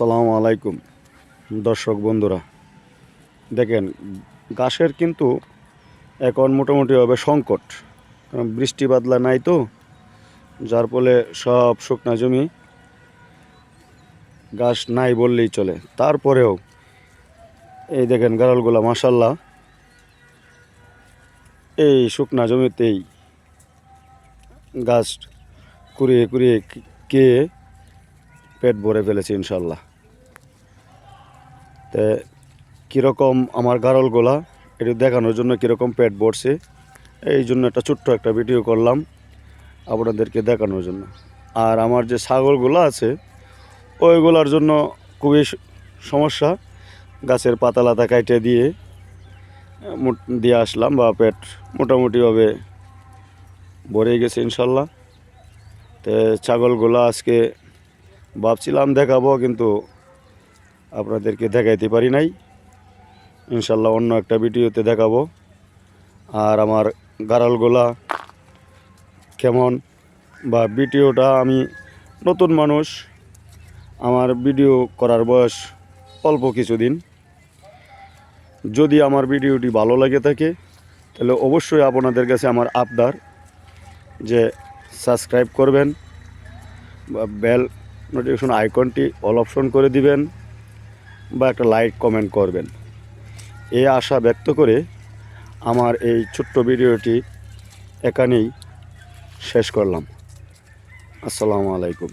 সালামু আলাইকুম, দর্শক বন্ধুরা। দেখেন গাছের কিন্তু এখন মোটামুটি হবে সংকট। কারণ বৃষ্টি বাদলা নাই তো, যার ফলে সব শুকনা জমি গাছ নাই বললেই চলে। তারপরেও এই দেখেন গাড়ালগুলা মাসাল্লাহ এই শুকনা জমিতেই গাছ কুড়িয়ে কুড়িয়ে কে পেট ভরে ফেলেছে ইনশাল্লাহ তে কীরকম আমার গারলগুলা, একটু দেখানোর জন্য কীরকম পেট ভরছে, এই জন্য একটা ছোট্ট একটা ভিডিও করলাম আপনাদেরকে দেখানোর জন্য। আর আমার যে ছাগলগুলো আছে, ওইগুলোর জন্য খুবই সমস্যা, গাছের পাতা লাতা কাইটে দিয়ে দিয়ে আসলাম বা পেট মোটামুটিভাবে ভরে গেছে ইনশাল্লাহ তো ছাগলগুলো আজকে ভাবছিলাম দেখাবো, কিন্তু আপনাদেরকে দেখাইতে পারি নাই। ইনশাল্লাহ অন্য একটা ভিডিওতে দেখাবো। আর আমার গাড়ালগুলা কেমন? বা ভিডিওটা আমি নতুন মানুষ, আমার ভিডিও করার বয়স অল্প কিছুদিন। যদি আমার ভিডিওটি ভালো লাগে থাকে, তাহলে অবশ্যই আপনাদের কাছে আমার আবদার যে সাবস্ক্রাইব করবেন, বা বেল নোটিফিকেশন আইকনটি অল অপশন করে দিবেন বা একটা লাইক কমেন্ট করবেন। এই আশা ব্যক্ত করে আমার এই ছোট্ট ভিডিওটি এখানেই শেষ করলাম। আসসালামু আলাইকুম।